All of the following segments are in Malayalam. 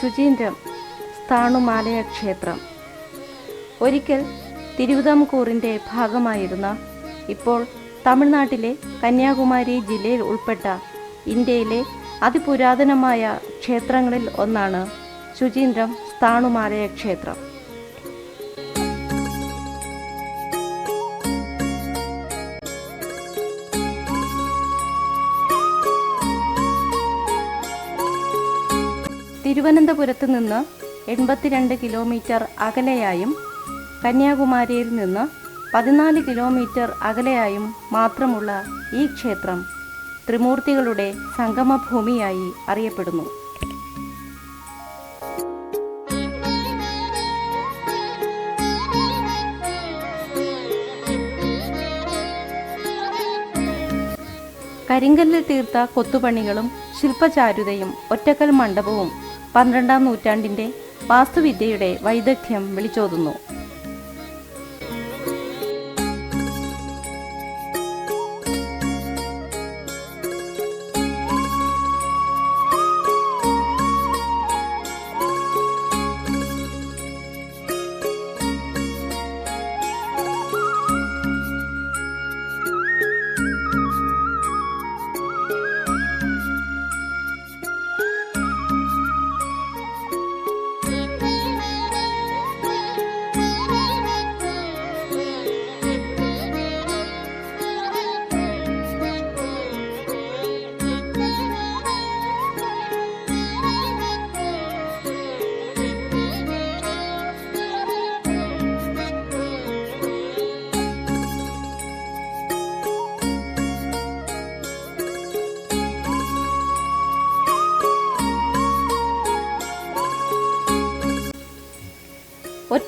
ശുചീന്ദ്രം സ്ഥാണുമാലയ ക്ഷേത്രം. ഒരിക്കൽ തിരുവിതാംകൂറിന്റെ ഭാഗമായിരുന്ന ഇപ്പോൾ തമിഴ്നാട്ടിലെ കന്യാകുമാരി ജില്ലയിൽ ഉൾപ്പെട്ട ഇന്ത്യയിലെ അതിപുരാതനമായ ക്ഷേത്രങ്ങളിൽ ഒന്നാണ് ശുചീന്ദ്രം സ്ഥാണുമാലയ ക്ഷേത്രം. തിരുവനന്തപുരത്ത് നിന്ന് എൺപത്തിരണ്ട് കിലോമീറ്റർ അകലെയായും കന്യാകുമാരിയിൽ നിന്ന് പതിനാല് കിലോമീറ്റർ അകലെയായും മാത്രമുള്ള ഈ ക്ഷേത്രം ത്രിമൂർത്തികളുടെ സംഗമഭൂമിയായി അറിയപ്പെടുന്നു. കരിങ്കല്ലിൽ തീർത്ത കൊത്തുപണികളും ശില്പചാരുതയും ഒറ്റക്കൽ മണ്ഡപവും പന്ത്രണ്ടാം നൂറ്റാണ്ടിന്റെ വാസ്തുവിദ്യയുടെ വൈദഗ്ധ്യം വിളിച്ചോതുന്നു.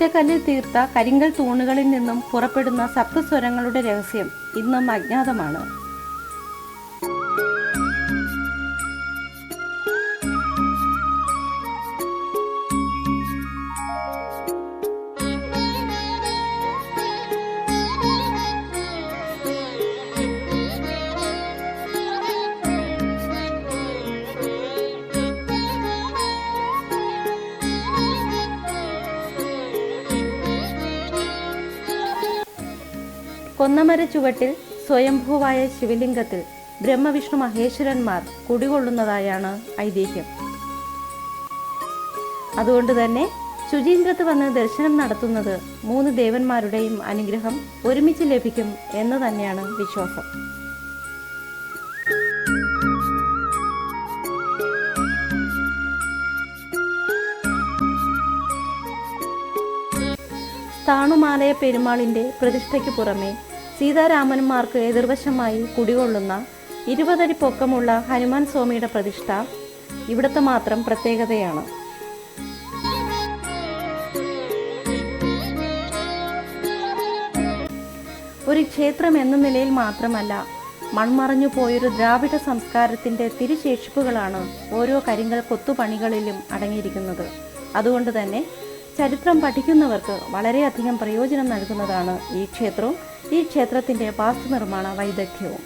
ഒറ്റക്കല്ലിൽ തീർത്ത കരിങ്കൽ തൂണുകളിൽ നിന്നും പുറപ്പെടുന്ന സപ്തസ്വരങ്ങളുടെ രഹസ്യം ഇന്നും അജ്ഞാതമാണ്. കൊന്നമര ചുവട്ടിൽ സ്വയംഭൂവായ ശിവലിംഗത്തിൽ ബ്രഹ്മവിഷ്ണു മഹേശ്വരന്മാർ കുടികൊള്ളുന്നതായാണ് ഐതിഹ്യം. അതുകൊണ്ട് തന്നെ ശുചീന്ദ്രത്ത് വന്ന് ദർശനം നടത്തുന്നത് മൂന്ന് ദേവന്മാരുടെയും അനുഗ്രഹം ഒരുമിച്ച് ലഭിക്കും എന്ന് തന്നെയാണ് വിശ്വാസം. താണുമാലയ പെരുമാളിന്റെ പ്രതിഷ്ഠയ്ക്ക് പുറമെ സീതാരാമന്മാർക്ക് എതിർവശമായി കുടികൊള്ളുന്ന ഇരുപതടി പൊക്കമുള്ള ഹനുമാൻ സ്വാമിയുടെ പ്രതിഷ്ഠ ഇവിടുത്തെ മാത്രം പ്രത്യേകതയാണ്. ഒരു ക്ഷേത്രം എന്ന നിലയിൽ മാത്രമല്ല മൺമറഞ്ഞു പോയൊരു ദ്രാവിഡ സംസ്കാരത്തിന്റെ തിരുശേഷിപ്പുകളാണ് ഓരോ കരിങ്കൽ കൊത്തുപണികളിലും അടങ്ങിയിരിക്കുന്നത്. അതുകൊണ്ട് തന്നെ ചരിത്രം പഠിക്കുന്നവർക്ക് വളരെയധികം പ്രയോജനം നൽകുന്നതാണ് ഈ ക്ഷേത്രവും ഈ ക്ഷേത്രത്തിന്റെ വാസ്തുനിർമ്മാണ വൈദഗ്ധ്യവും.